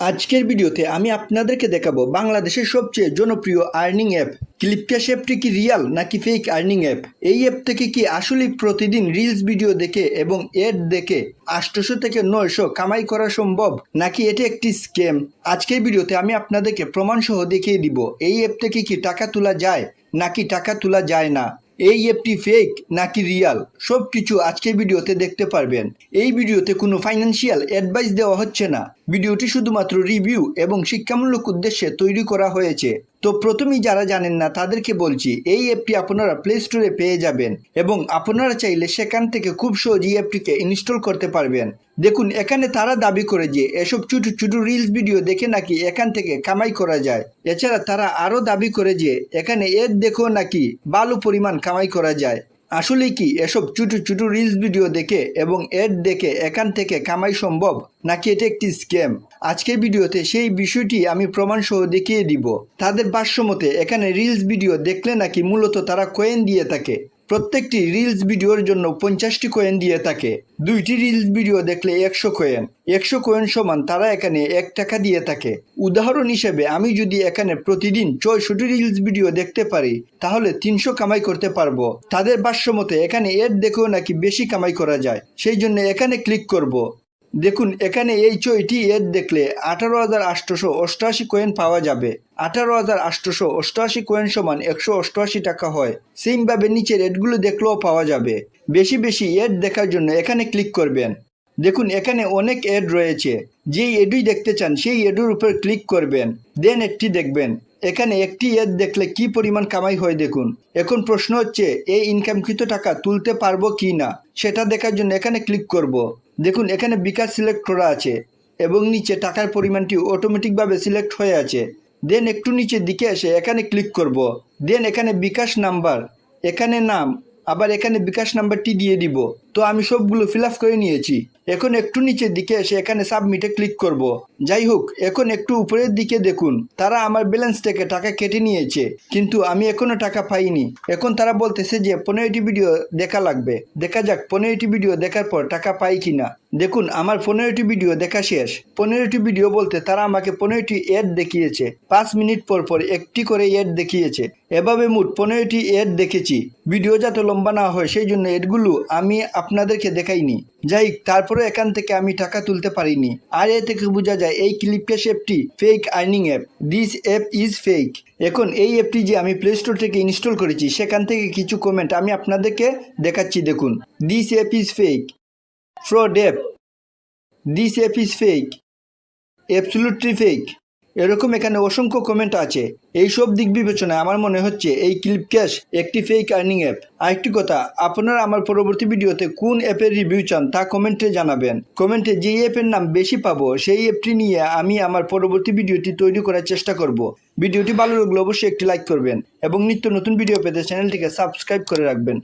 আজকের ভিডিওতে আমি আপনাদেরকে দেখাবো বাংলাদেশের সবচেয়ে জনপ্রিয় আর্নিং অ্যাপ ক্লিপক্যাশ অ্যাপটি কি রিয়াল নাকি ফেক আর্নিং অ্যাপ এই অ্যাপ থেকে কি আসলেই প্রতিদিন রিলস ভিডিও দেখে এবং এড দেখে আটশোশো থেকে নয়শো কামাই করা সম্ভব? নাকি এটি একটি স্ক্যাম আজকের ভিডিওতে আমি আপনাদেরকে প্রমাণসহ দেখিয়ে দিব, এই অ্যাপ থেকে কি টাকা তোলা যায় নাকি টাকা তোলা যায় না। এই অ্যাপটি ফেক নাকি রিয়াল সব কিছু আজকের ভিডিওতে দেখতে পারবেন। এই ভিডিওতে কোনো ফাইন্যান্সিয়াল অ্যাডভাইস দেওয়া হচ্ছে না। ভিডিওটি শুধুমাত্র রিভিউ এবং শিক্ষামূলক উদ্দেশ্যে তৈরি করা হয়েছে। তো প্রথমেই যারা জানেন না, তাদেরকে বলছি, এই অ্যাপটি আপনারা প্লে স্টোরে পেয়ে যাবেন এবং আপনারা চাইলে সেখান থেকে খুব সহজ এই অ্যাপটিকে ইনস্টল করতে পারবেন। দেখুন, এখানে তারা দাবি করে যে এসব ছোটো ছোটো রিলস ভিডিও দেখে নাকি এখান থেকে কামাই করা যায়। এছাড়া তারা আরও দাবি করে যে এখানে এর দেখেও নাকি ভালো পরিমাণ কামাই করা যায়। আসলে কি এসব ছোটো ছোটো রিলস ভিডিও দেখে এবং এড দেখে এখান থেকে কামাই সম্ভব, নাকি এটা একটি স্ক্যাম আজকের ভিডিওতে সেই বিষয়টি আমি প্রমাণ সহ দেখিয়ে দিব। তাদের ভাষ্যমতে, এখানে রিলস ভিডিও দেখলে নাকি মূলত তারা কয়েন দিয়ে থাকে। প্রত্যেকটি রিলস ভিডিওর জন্য পঞ্চাশটি কয়েন দিয়ে থাকে। দুইটি রিলস ভিডিও দেখলে একশো কয়েন একশো কয়েন সমান তারা এখানে এক টাকা দিয়ে থাকে। উদাহরণ হিসেবে আমি যদি এখানে প্রতিদিন চৌষট্টি রিলস ভিডিও দেখতে পারি, তাহলে তিনশো কামাই করতে পারব। তাদের ভাষ্যমতে এখানে এর দেখেও নাকি বেশি কামাই করা যায়। সেই জন্য এখানে ক্লিক করব। দেখুন, এখানে এই ছয়টি এড দেখলে আঠারো হাজার আটশোশো অষ্টআশি কয়েন পাওয়া যাবে। আঠারো হাজার আটশোশো অষ্টআশি কয়েন সমান একশো অষ্টআশি টাকা হয়। সেমভাবে নিচের এডগুলো দেখলেও পাওয়া যাবে। বেশি বেশি এড দেখার জন্য এখানে ক্লিক করবেন। দেখুন, এখানে অনেক এড রয়েছে। যেই এডুই দেখতে চান, সেই এডুর উপর ক্লিক করবেন। দেন একটি দেখবেন। এখানে একটি এড দেখলে কি পরিমাণ কামাই হয় দেখুন। এখন প্রশ্ন হচ্ছে, এই ইনকামকৃত টাকা তুলতে পারব কি না? সেটা দেখার জন্য এখানে ক্লিক করব। দেখুন, এখানে বিকাশ সিলেক্ট করা আছে এবং নিচে টাকার পরিমাণটি অটোমেটিকভাবে সিলেক্ট হয়ে আছে দেন একটু নিচের দিকে এসে এখানে ক্লিক করব। দেন এখানে বিকাশ নাম্বার এখানে নাম, আবার এখানে বিকাশ নাম্বারটি দিয়ে দিব তো আমি সবগুলো ফিল করে নিয়েছি। এখন একটু নিচের দিকে এসে এখানে সাবমিটে ক্লিক করব। যাই হোক, এখন একটু উপরের দিকে দেখুন, তারা আমার ব্যালেন্স থেকে টাকা কেটে নিয়েছে, কিন্তু আমি এখনও টাকা পাইনি। এখন তারা বলতেছে যে পনেরোটি ভিডিও দেখা লাগবে। দেখা যাক, পনেরোটি ভিডিও দেখার পর টাকা পাই কি না দেখুন, আমার পনেরোটি ভিডিও দেখা শেষ। পনেরোটি ভিডিও বলতে তারা আমাকে পনেরোটি এড দেখিয়েছে। পাঁচ মিনিট পর পর একটি করে এড দেখিয়েছে। এভাবে মোট পনেরোটি এড দেখেছি। ভিডিও যাতে লম্বা না হয়, সেই জন্য এডগুলো আমি আপনাদেরকে দেখাইনি। যাই তারপরে এখান থেকে আমি টাকা তুলতে পারিনি। আর এ থেকে বোঝা যায়, এই ক্লিপকেশ অ্যাপটি fake earning app this app is fake এখন এই অ্যাপটি যে আমি প্লে স্টোর থেকে ইনস্টল করেছি, সেখান থেকে কিছু কমেন্ট আমি আপনাদেরকে দেখাচ্ছি, দেখুন। This app is fake fraud app this app is fake absolutely fake এরকম এখানে অসংখ্য কমেন্ট আছে। এই সব দিক বিবেচনায় আমার মনে হচ্ছে এই ক্লিপ ক্যাশ একটি ফেক আর্নিং অ্যাপ আরেকটি কথা, আপনারা আমার পরবর্তী ভিডিওতে কোন অ্যাপের রিভিউ চান তা কমেন্টে জানাবেন। কমেন্টে যেই অ্যাপের নাম বেশি পাবো, সেই অ্যাপটি নিয়ে আমি আমার পরবর্তী ভিডিওটি তৈরি করার চেষ্টা করব। ভিডিওটি ভালো লাগলে অবশ্যই একটি লাইক করবেন এবং নিত্য নতুন ভিডিও পেতে চ্যানেলটিকে সাবস্ক্রাইব করে রাখবেন।